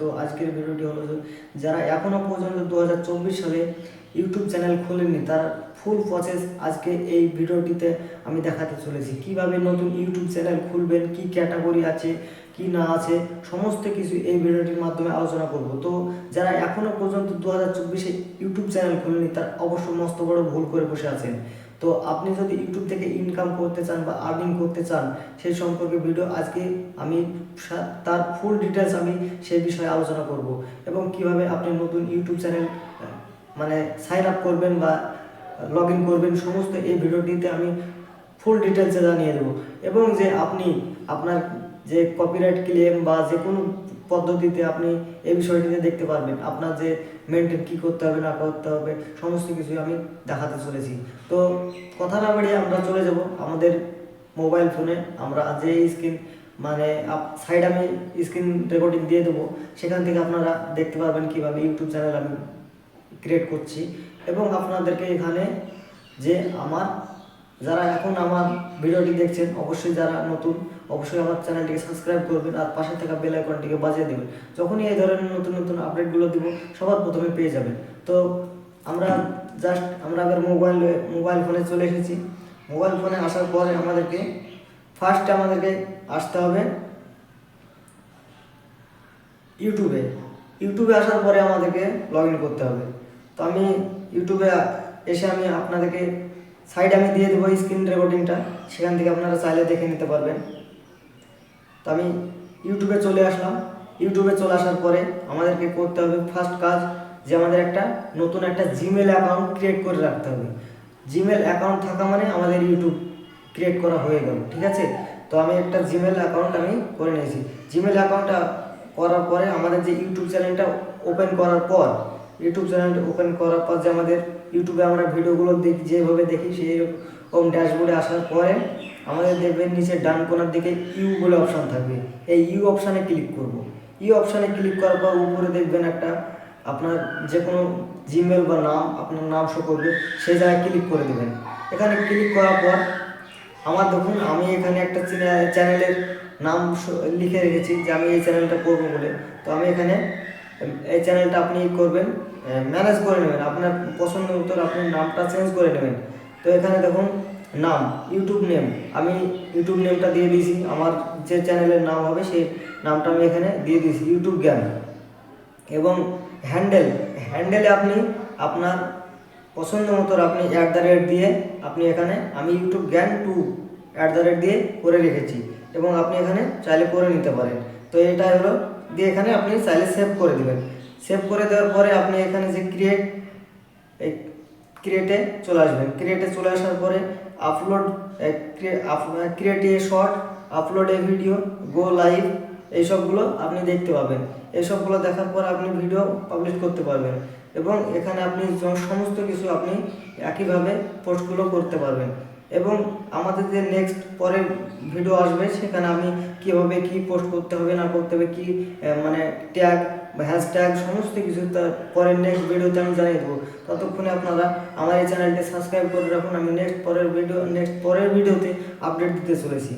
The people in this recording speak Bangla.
তো আজকের ভিডিওটি হলো যারা এখনও পর্যন্ত দু হাজার চব্বিশ সালে ইউটিউব চ্যানেল খোলেননি, তার ফুল প্রসেস আজকে এই ভিডিওটিতে আমি দেখাতে চলেছি। কীভাবে নতুন ইউটিউব চ্যানেল খুলবেন, কি ক্যাটাগরি আছে, কি না আছে, সমস্ত কিছু এই ভিডিওটির মাধ্যমে আলোচনা করব। তো যারা এখনও পর্যন্ত দু হাজার চব্বিশে ইউটিউব চ্যানেল খুলেনি তার অবশ্য মস্ত বড় ভুল করে বসে আছেন। তো আপনি যদি ইউটিউব থেকে ইনকাম করতে চান বা আর্নিং করতে চান, সেই সম্পর্কে ভিডিও আজকে আমি তার ফুল ডিটেলস আমি সেই বিষয়ে আলোচনা করব এবং কীভাবে আপনি নতুন ইউটিউব চ্যানেল মানে সাইন আপ করবেন বা লগ ইন করবেন, সমস্ত এই ভিডিওটিতে আমি ফুল ডিটেলসে জানিয়ে দেবো। এবং যে আপনি আপনার যে কপিরাইট ক্লেম বা যে কোনো পদ্ধতিতে আপনি এই বিষয়টিতে দেখতে পারবেন। আপনার যে মেনটেন কী করতে হবে, না করতে হবে, সমস্ত কিছু আমি দেখাতে চলেছি। তো কথা না বাড়িয়ে আমরা চলে যাব আমাদের মোবাইল ফোনে আমরা যে স্ক্রিন মানে সাইড আমি স্ক্রিন রেকর্ডিং দিয়ে দেবো। সেখান থেকে আপনারা দেখতে পারবেন কীভাবে ইউটিউব চ্যানেল আমি ক্রিয়েট করছি। এবং আপনাদেরকে এখানে যে আমার যারা এখন আমার ভিডিওটি দেখছেন, অবশ্যই যারা নতুন, অবশ্যই আমার চ্যানেলটিকে সাবস্ক্রাইব করবেন আর পাশে থাকা বেল আইকনটিকে বাজিয়ে দেবেন। যখনই এই ধরনের নতুন নতুন আপডেটগুলো দিব, সবার প্রথমে পেয়ে যাবেন। তো আমরা জাস্ট আমরা আবার মোবাইল মোবাইল ফোনে চলে এসেছি। মোবাইল ফোনে আসার পরে আমাদেরকে ফার্স্টে আমাদেরকে আসতে হবে ইউটিউবে ইউটিউবে আসার পরে আমাদেরকে লগ ইন করতে হবে। তো আমি ইউটিউবে এসে আমি আপনাদেরকে সাইড আমি দিয়ে দেবো স্ক্রিন রেকর্ডিংটা সেখান থেকে আপনারা চাইলে দেখে নিতে পারবেন। তো আমি ইউটিউবে চলে আসলাম। ইউটিউবে চলে আসার পরে আমাদেরকে করতে হবে ফার্স্ট কাজ যে আমাদের একটা নতুন একটা জিমেল অ্যাকাউন্ট ক্রিয়েট করে রাখতে হবে। জিমেল অ্যাকাউন্ট থাকা মানে আমাদের ইউটিউব ক্রিয়েট করা হয়ে গেল, ঠিক আছে? তো আমি একটা জিমেল অ্যাকাউন্ট আমি করে নিয়েছি। জিমেল অ্যাকাউন্টটা করার পরে আমাদের যে ইউটিউব চ্যানেলটা ওপেন করার পর ইউটিউব চ্যানেলটা ওপেন করার পর যে আমাদের ইউটিউবে আমরা ভিডিওগুলো দেখি, যেভাবে দেখি সেই রকম ড্যাশবোর্ডে আসার পরে আমাদের দেখবেন নিচে ডান কোনার দিকে ইউ বলে অপশান থাকবে। এই ইউ অপশানে ক্লিক করব। ইউ অপশানে ক্লিক করার পর উপরে দেখবেন একটা আপনার যে কোনো জিমেল বা নাম, আপনার নাম শো করবে সেই জায়গায় ক্লিক করে দেবেন। এখানে ক্লিক করার পর আমার দেখুন, আমি এখানে একটা চ্যানেলের নাম লিখে রেখেছি যে আমি এই চ্যানেলটা করব বলে। তো আমি এখানে এই চ্যানেলটা আপনি করবেন ম্যানেজ করে নেবেন। আপনার পছন্দ মতো আপনি নামটা চেঞ্জ করে নেবেন। তো এখানে দেখুন, নাম ইউটিউব নেম আমি ইউটিউব নেমটা দিয়ে দিয়েছি। আমার যে চ্যানেলের নাম হবে, সেই নামটা আমি এখানে দিয়ে দিয়েছি। ইউটিউব জ্ঞান এবং হ্যান্ডেল হ্যান্ডেলে আপনি আপনার পছন্দ মতো আপনি অ্যাট দ্য রেট দিয়ে আপনি এখানে, আমি ইউটিউব জ্ঞান টু অ্যাট দ্য রেট দিয়ে করে রেখেছি। এবং আপনি এখানে চাইলে করে নিতে পারেন। তো এটা হলো দিয়ে এখানে আপনি চাইলে সেভ করে দেবেন। সেভ করে দেওয়ার পরে আপনি এখানে যে ক্রিয়েট এই ক্রিয়েটে চলে আসবেন। ক্রিয়েটে চলে আসার পরে upload create a short upload a video go live এইসবগুলো আপনি দেখতে পাবেন। এইসবগুলো দেখার পর আপনি ভিডিও পাবলিশ করতে পারবেন এবং এখানে আপনি সমস্ত কিছু আপনি একইভাবে পোস্টগুলো করতে পারবেন। এবং আমাদের যে নেক্সট পরে ভিডিও আসবে, সেখানে আমি কীভাবে কি পোস্ট করতে হবে, না করতে হবে, কি মানে ট্যাগ হ্যাশট্যাগ সমস্ত কিছু তার পরের নেক্সট ভিডিওতে আমি জানিয়ে দেবো। ততক্ষণে আপনারা আমার এই চ্যানেলটি সাবস্ক্রাইব করে রাখুন। আমি নেক্সট পরের ভিডিও নেক্সট পরের ভিডিওতে আপডেট দিতে চলেছি।